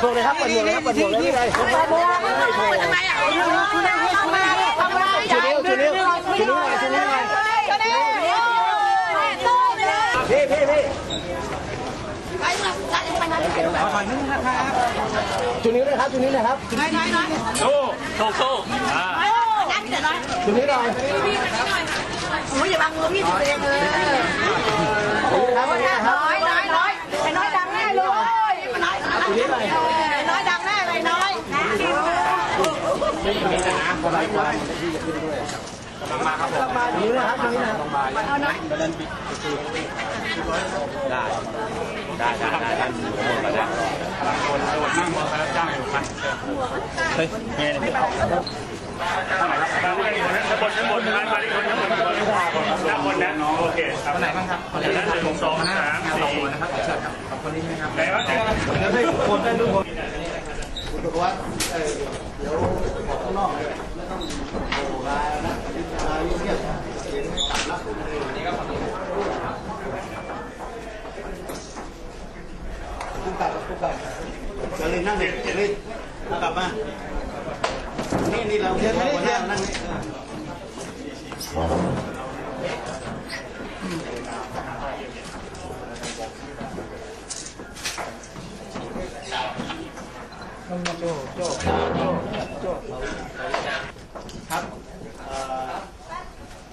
พวกเลยครับเปิดหมวกเลยครับเปิดหมวกเลยนี่เลยชูนิ้วชูนิ้วชูนิ้วหน่อยชูนิ้วหน่อยพี่พี่พี่ ชูนิ้วด้วยครับชูนิ้วหนะครับสู้สู้สู้อ่าชูนิ้วหน่อยอุ้ยอย่าบังมือพี่ตัวเองเลยชูนิ้วครับนี่นะครับน้อยน้อยน้อยไอ้น้อยดังแน่เลยน้อยชูนิ้วหน่อยไอ้น้อยดังแน่เลยน้อย ชูนิ้วนะครับชูนิ้วนะครับได้ได้ได้ได้ได้หมดแล้วนะคนโดดนั่งมอเตอร์ไซค์จ้างอยู่พันเฮ้ยเฮ้ยเดี๋ยวข้างไหนครับข้างบนข้างบนมาที่คนข้างบนข้างบนข้างบนนะโอเคครับไหนบ้างครับคนไหนบ้างหนึ่งสองสามสี่นะครับเชิญครับสองคนนี้นะครับไหนบ้างคนได้ดูคนคุณบอกว่าเออเดี๋ยวบอกข้างนอกเลยไม่ต้องโอ้ลายนะลายเงียบเสียงไม่ตัดละปุ๊บกลับปุ๊บกลับเดี๋ยวเลยนั่งเด็กเดี๋ยวเลยเอากลับมา นี่นี่เราเทียนไม่ได้เทียนนั่งนี่ ครับ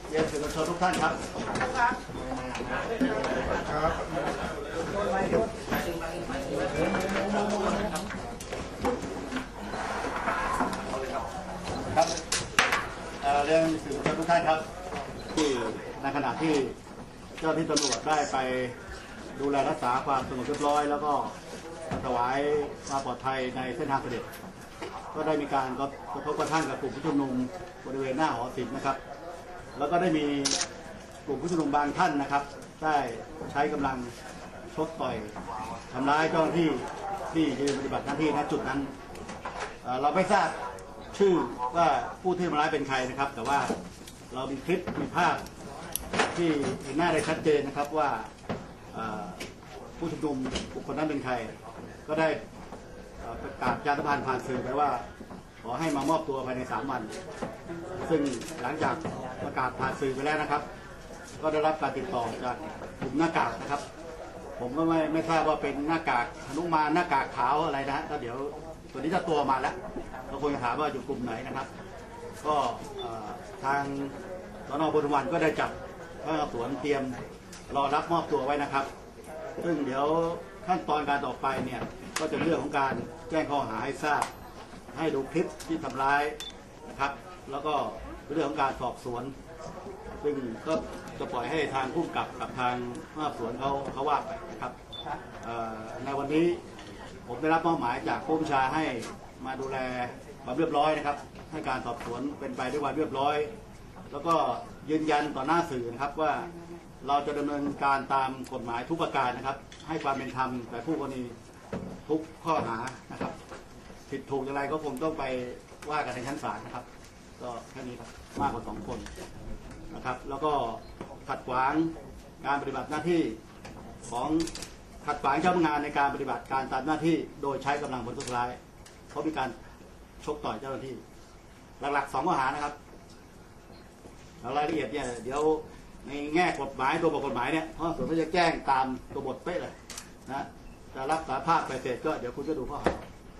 เรียนสื่อมวลชนทุกท่านครับ ครับเอ่อเรียนสื่อมวลชนทุกท่านครับ ที่ในขณะที่เจ้าหน้าที่ตำรวจได้ไปดูแลรักษาความสงบเรียบร้อย แล้วก็ถวายความปลอดภัยในเส้นทางเสด็จ ก็ได้มีการกระทบกระทั่งกับกลุ่มผู้ชุมนุมบริเวณหน้าหอศิลป์นะครับ แล้วก็ได้มีกลุ่มผู้ชุมนุมบางท่านนะครับ ได้ใช้กำลังชกต่อยทำร้ายเจ้าหน้าที่ที่ยืนปฏิบัติหน้าที่ณจุดนั้นเอ่อเราไม่ทราบชื่อว่าผู้ที่ทำร้ายเป็นใครนะครับ แต่ว่า เรามีคลิปมีภาพที่เห็นหน้าได้ชัดเจนนะครับว่าผู้ชุมนุมบุคคลนั้นเป็นใคร ก็ได้ประกาศจารพันธ์ผ่านสื่อไปว่า ขอให้มามอบตัวภายในสามวัน ซึ่งหลังจากประกาศผ่านสื่อไปแล้วนะครับ ก็ได้รับการติดต่อจากกลุ่มหน้ากากนะครับ ผมก็ไม่ไม่ทราบว่าเป็นหน้ากากหนุมานหน้ากากขาวอะไรนะฮะก็เดี๋ยวตัวนี้จะตัวมาแล้วเราคงจะถามว่าอยู่กลุ่มไหนนะครับ ก็ทางสนบุรีวันก็ได้จับพนักงานสวนเตรียมรอรับมอบตัวไว้นะครับ ซึ่งเดี๋ยวขั้นตอนการต่อไปเนี่ยก็จะเรื่องของการแจ้งข้อหาให้ทราบ ให้ดูคลิปที่ทำร้ายนะครับ แล้วก็เรื่องของการสอบสวน ซึ่งก็จะปล่อยให้ทางผู้กำกับกับทางผู้สอบสวนเขาเขาว่าไปนะครับในวันนี้ผมได้รับมอบหมายจากผู้บัญชาให้มาดูแลความเรียบร้อยนะครับ ให้การสอบสวนเป็นไปด้วยความเรียบร้อย แล้วก็ยืนยันต่อหน้าสื่อนะครับว่าเราจะดำเนินการตามกฎหมายทุกประการนะครับ ให้ความเป็นธรรมแก่ผู้กรณีทุกข้อหานะครับ ผิดถูกอย่างไรก็คงต้องไปว่ากันในชั้นศาลนะครับ ก็แค่นี้ครับมากกว่าสองคนนะครับ แล้วก็ขัดขวางการปฏิบัติหน้าที่ของขัดขวางเจ้าพนักงานในการปฏิบัติการตามหน้าที่โดยใช้กำลังผลสุดท้าย เพราะมีการชกต่อยเจ้าหน้าที่ หลักๆสองข้อหานะครับแล้วรายละเอียดเนี่ยเดี๋ยวในแง่กฎหมายตัวบทกฎหมายเนี่ยเพราะส่วนที่จะแจ้งตามตัวบทเป๊ะเลยนะจะรับสารภาพไปเสร็จก็เดี๋ยวคุณก็ดูข้อหา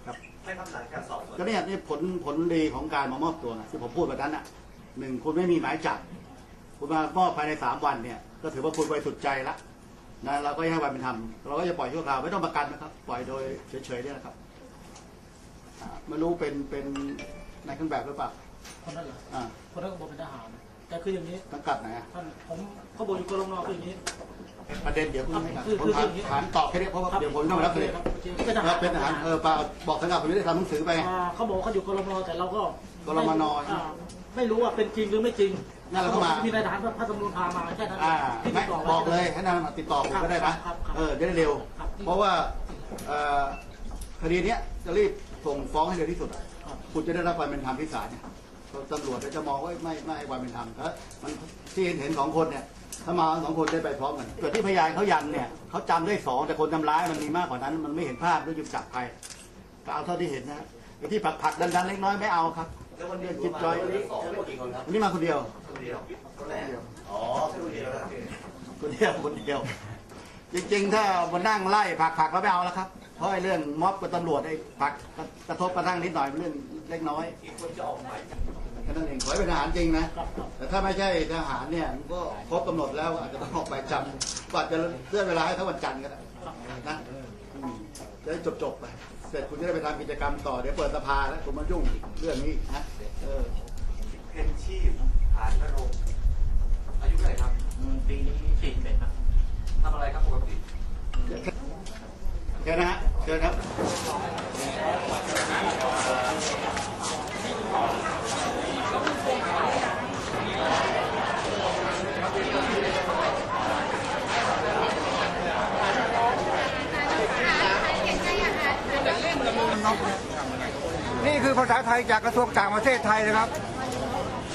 ครับให้คำสั่งการสอบสวนก็เนี่ยนี่ผลผลดีของการมามอบตัวนะที่ผมพูดแบบนั้นน่ะหนึ่งคุณไม่มีหมายจับคุณมามอบภายในสามวันเนี่ย ก็ถือว่าคุณบริสุทธิ์ใจละนะเราก็ให้ความเป็นธรรมเราก็จะปล่อยชั่วคราวไม่ต้องประกันนะครับ ปล่อยโดยเฉยๆเนี่ยนะครับอ่าไม่รู้เป็นเป็น ในเครื่องแบบหรือเปล่าคนนั้นเหรออ่าคนนั้นก็บอกเป็นทหาร แต่คืออย่างนี้สังกัดไหนอะท่านผมเขาบอกอยู่กรมนคืออย่างนี้ ประเด็นเดี๋ยวคุณให้กันคือผมคือถามคือถามตอบแค่นี้เพราะว่าเดี๋ยวผมต้องไปรับเลยครับเป็นทหารเป็นทหารเออเปล่าบอกสังกัดผมไม่ได้ทำหนังสือไปอ่าเขาบอกเขาอยู่กรมนแต่เราก็กรมนาไม่รู้ว่าเป็นจริงหรือไม่จริงนั่นเราก็มาพี่นายทหารพระตำรวจพามาแค่นั้นอ่าที่ไม่ติดต่อไว้บอกเลยให้นายมาติดต่อผมก็ได้นะครับครับเออจะได้เร็วครับเพราะว่าเอ่อคดีเนี้ยจะรีบส่งฟ้องให้เร็วที่สุดอะ ครับคุณจะได้รับความเป็นธรรมที่ศาลเนี่ยตำรวจจะมองว่าไม่ไม่ให้ความเป็นธรรมถ้ามันที่เห็นเห็นสองคนเนี่ยถ้ามาสองคนได้ไปพร้อมกันเกิดที่พยานเขายันเนี่ยเขาจำได้สองแต่คนทำร้ายมันมีมากกว่านั้น มันไม่เห็นภาพด้วยยุบจับใครก็เอาเท่าที่เห็นนะไอ้ที่ผักผักๆดันๆเล็กน้อยไม่เอาครับแล้ววันเดียวจิตจอยวันนี้มาคนเดียวคนเดียวคนเดียวอ๋อคนเดียวคนเดียวคนเดียว จริงๆ ถ้ามานั่งไล่ผักผักๆแล้วไม่เอาแล้วครับ เพราะไอ้เรื่องม็อบกับตำรวจไอ้ผักกระทบกระทั่งนิดหน่อยเป็นเรื่องเล็กน้อยแค่นั้นเองขอให้เป็นทหารจริงนะ แต่ถ้าไม่ใช่ทหารเนี่ยมันก็ครบกำหนดแล้วอาจจะต้องออกไปจำก็อาจจะเลื่อนเวลาให้ทั้งวันจันทร์ก็ได้นะอืมจะได้จบๆไปเสร็จคุณจะได้ไปทำกิจกรรมต่อเดี๋ยวเปิดสภาแล้วคุณมายุ่งเรื่องนี้นะเออเพนชีพฐานนรงค์อายุเท่าไหร่ครับปีนี้สี่สิบเอ็ดครับทำอะไรครับปกติ เชิญนะฮะเชิญครับนี่คือภาษาไทยจากกระทรวงต่างประเทศไทยนะครับ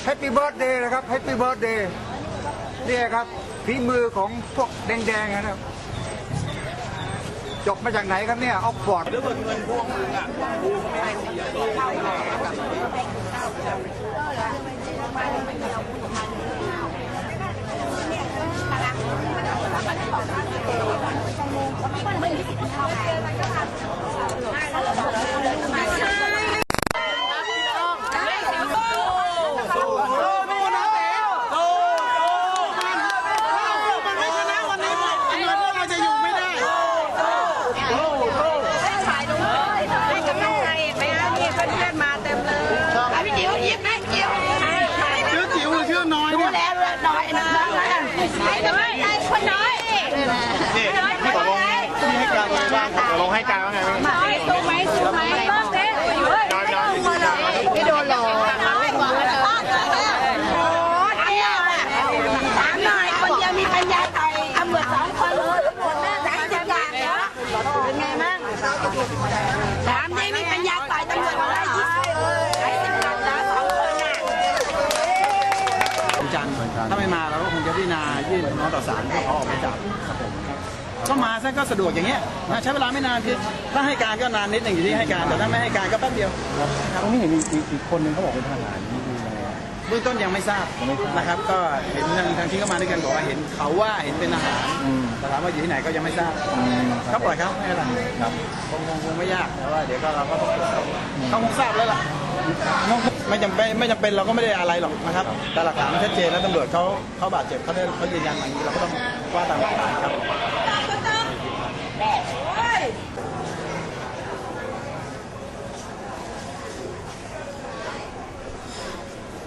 Happy Birthday นะครับ Happy Birthday นี่ครับฝีมือของพวกแดงๆนะครับ จบมาจากไหนครับเนี่ยออกฟอร์ดถ่ ให้การว่าไงบ้างมาสู้ไหมสู้ไหมต้องเด้ไม่โดนหลอกไม่กว่าเลยโอ้เที่ยวอะถามหน่อยคนมีปัญญาไทยทำเหมือนสองคนเลยคนแม่สามสิบอย่างเนาะเป็นไงมั่งถามดิมีปัญญาต่อยตำรวจมาได้ยี่สิบไอ้ตำรวจแล้วสองคนน่ะวันจันทร์ถ้าไม่มาเราก็คงจะพิจารณายื่นคำร้องต่อศาลให้เขาออกหมายจับครับผม ก็มาซะก็สะดวกอย่างเงี้ยนะใช้เวลาไม่นานคือถ้าให้การก็นานนิดหนึ่งอยู่ที่ให้การแต่ถ้าไม่ให้การก็แป๊บเดียวตรงนี้เห็นอีกอีกคนนึงเขาบอกเป็นทหารนี่คืออะไรอะ เบื้องต้นยังไม่ทราบ นะครับ ก็เห็นทางทางที่เข้ามาด้วยกันบอกว่าเห็นเขาว่าเห็นเป็นทหารอืมแต่ถามว่าอยู่ที่ไหนก็ยังไม่ทราบอืมก็ปล่อยเขาไม่เป็นไรครับ คงคงคงไม่ยากแต่ว่าเดี๋ยวก็เราก็ต้องตรวจสอบเขาคงทราบแล้วล่ะไม่จำเป็นไม่จำเป็นเราก็ไม่ได้อะไรหรอกนะครับ แต่หลักฐานมันชัดเจนแล้วตำรวจเขาเขาบาดเจ็บเขาได้เขายืนยันมาอย่างนี้เราก็ต้องว่าตามหลักฐานครับ